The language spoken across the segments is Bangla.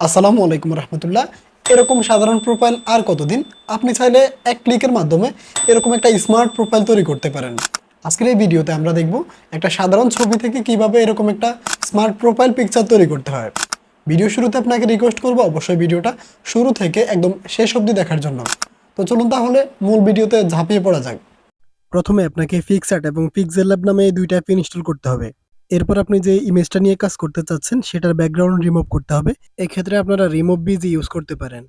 আসসালামু আলাইকুম রহমতুল্লাহ। এরকম সাধারণ প্রোফাইল আর কতদিন? আপনি চাইলে এক ক্লিকের মাধ্যমে এরকম একটা স্মার্ট প্রোফাইল তৈরি করতে পারেন। আজকের এই ভিডিওতে আমরা দেখব একটা সাধারণ ছবি থেকে কীভাবে এরকম একটা স্মার্ট প্রোফাইল পিকচার তৈরি করতে হয়। ভিডিও শুরুতে আপনাকে রিকোয়েস্ট করব অবশ্যই ভিডিওটা শুরু থেকে একদম শেষ অবধি দেখার জন্য। তো চলুন তাহলে মূল ভিডিওতে ঝাঁপিয়ে পড়া যাক। প্রথমে আপনাকে ফিক্সার্ট এবং পিক্সেল ল্যাব নামে এই দুইটা অ্যাপ ইনস্টল করতে হবে। এরপর আপনি যে ইমেজটা নিয়ে কাজ করতে চাচ্ছেন, সেটার ব্যাকগ্রাউন্ড রিমুভ করতে হবে। এক্ষেত্রে আপনারা রিমুভ বিজি ইউজ করতে পারেন।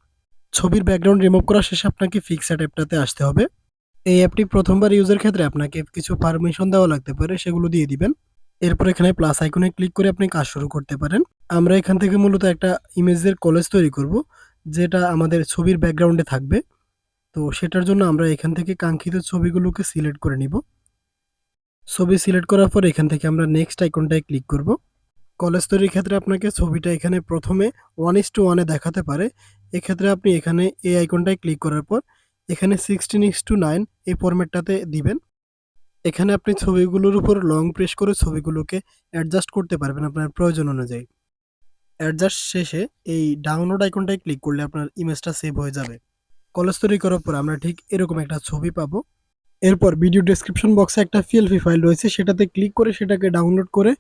ছবির ব্যাকগ্রাউন্ড রিমুভ করা শেষে আপনাকে ফিক্সার্ট অ্যাপটাতে আসতে হবে। এই অ্যাপটি প্রথমবার ইউজের ক্ষেত্রে আপনাকে কিছু পারমিশন দেওয়া লাগতে পারে, সেগুলো দিয়ে দিবেন। এরপর এখানে প্লাস আইকনে ক্লিক করে আপনি কাজ শুরু করতে পারেন। আমরা এখান থেকে মূলত একটা ইমেজের কলেজ তৈরি করব, যেটা আমাদের ছবির ব্যাকগ্রাউন্ডে থাকবে। তো সেটার জন্য আমরা এখান থেকে কাঙ্ক্ষিত ছবিগুলোকে সিলেক্ট করে নিব। ছবি সিলেক্ট করার পর এখান থেকে আমরা নেক্সট আইকনটায় ক্লিক করব। কলেজ তৈরির ক্ষেত্রে আপনাকে ছবিটা এখানে প্রথমে ওয়ান ইস টু ওয়ানে দেখাতে পারে। এক্ষেত্রে আপনি এখানে এই আইকনটায় ক্লিক করার পর এখানে সিক্সটিন ইস টু নাইন এই ফরম্যাটটাতে দিবেন। এখানে আপনি ছবিগুলোর উপর লং প্রেস করে ছবিগুলোকে অ্যাডজাস্ট করতে পারবেন আপনার প্রয়োজন অনুযায়ী। অ্যাডজাস্ট শেষে এই ডাউনলোড আইকনটায় ক্লিক করলে আপনার ইমেজটা সেভ হয়ে যাবে। কলেজ তৈরি করার পর আমরা ঠিক এরকম একটা ছবি পাবো। এরপর ভিডিও ডেসক্রিপশন বক্সে একটা পিএলপি ফাইল রয়েছে, সেটাতে ক্লিক করে সেটাকে ডাউনলোড করে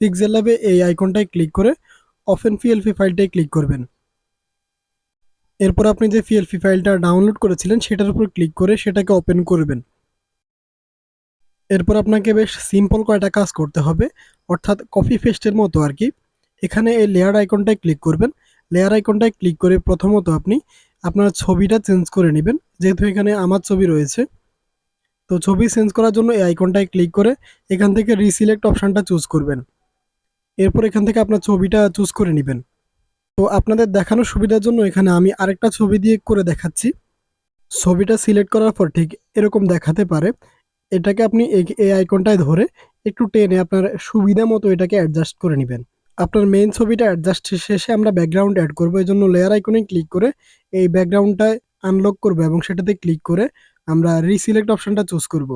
পিক্সেল ল্যাবে এই আইকনটায় ক্লিক করে অফেন পিএলপি ফাইলটায় ক্লিক করবেন। এরপর আপনি যে পিএলপি ফাইলটা ডাউনলোড করেছিলেন, সেটার উপর ক্লিক করে সেটাকে ওপেন করবেন। এরপর আপনাকে বেশ সিম্পল কয়টা কাজ করতে হবে, অর্থাৎ কপি পেস্টের মতো আর কি। এখানে এই লেয়ার আইকনটায় ক্লিক করবেন। লেয়ার আইকনটায় ক্লিক করে প্রথমত আপনি আপনার ছবিটা চেঞ্জ করে নেবেন। যেহেতু এখানে আমার ছবি রয়েছে তো ছবি চেঞ্জ করার জন্য এই আইকনটায় ক্লিক করে এখান থেকে রিসিলেক্ট অপশানটা চুজ করবেন। এরপর এখান থেকে আপনার ছবিটা চুজ করে নেবেন। তো আপনাদের দেখানোর সুবিধার জন্য এখানে আমি আরেকটা ছবি দিয়ে করে দেখাচ্ছি। ছবিটা সিলেক্ট করার পর ঠিক এরকম দেখাতে পারে। এটাকে আপনি এই- আইকনটায় ধরে একটু টেনে আপনার সুবিধা মতো এটাকে অ্যাডজাস্ট করে নেবেন। আপনার মেইন ছবিটা অ্যাডজাস্ট শেষে আমরা ব্যাকগ্রাউন্ড অ্যাড করব। এই জন্য লেয়ার আইকনে ক্লিক করে এই ব্যাকগ্রাউন্ডটায় আনলক করব এবং সেটাতে ক্লিক করে আমরা রিসিলেক্ট অপশনটা চুজ করব।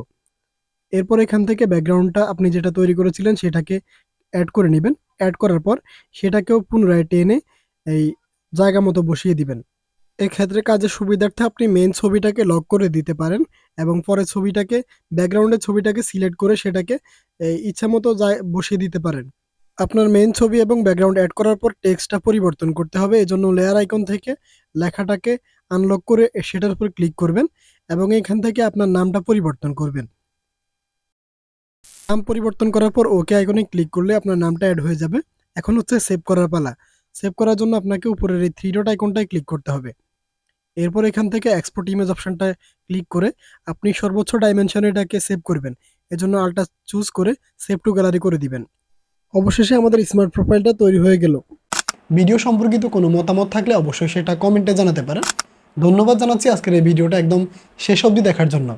এরপর এখান থেকে ব্যাকগ্রাউন্ডটা আপনি যেটা তৈরি করেছিলেন সেটাকে অ্যাড করে নেবেন। অ্যাড করার পর সেটাকেও পুনরায় টেনে এই জায়গা মতো বসিয়ে দিবেন। এক্ষেত্রে কাজের সুবিধার্থে আপনি মেন ছবিটাকে লক করে দিতে পারেন এবং পরে ছবিটাকে ব্যাকগ্রাউন্ডের ছবিটাকে সিলেক্ট করে সেটাকে ইচ্ছা মতো বসিয়ে দিতে পারেন। আপনার মেন ছবি এবং ব্যাকগ্রাউন্ড অ্যাড করার পর টেক্সটটা পরিবর্তন করতে হবে। এজন্য লেয়ার আইকন থেকে লেখাটাকে আনলক করে সেটার উপর ক্লিক করবেন। এবং এখান থেকে আপনার নামটা পরিবর্তন করবেন। নাম পরিবর্তন করার পর ওকে আইকনে ক্লিক করলে আপনার নামটা অ্যাড হয়ে যাবে। এখন হচ্ছে সেভ করার পালা। সেভ করার জন্য আপনাকে উপরের এই থ্রি ডট আইকনটায় ক্লিক করতে হবে। এরপর এখান থেকে এক্সপোর্ট ইমেজ অপশনটায় ক্লিক করে আপনি সর্বোচ্চ ডাইমেনশনে এটাকে সেভ করবেন। এজন্য আলটা চুজ করে সেভ টু গ্যালারি করে দিবেন। অবশেষে আমাদের স্মার্ট প্রোফাইলটা তৈরি হয়ে গেল। ভিডিও সম্পর্কিত কোনো মতামত থাকলে অবশ্যই সেটা কমেন্টে জানাতে পারেন। ধন্যবাদ জানাচ্ছি আজকের এই ভিডিওটা একদম শেষ অবধি দেখার জন্য।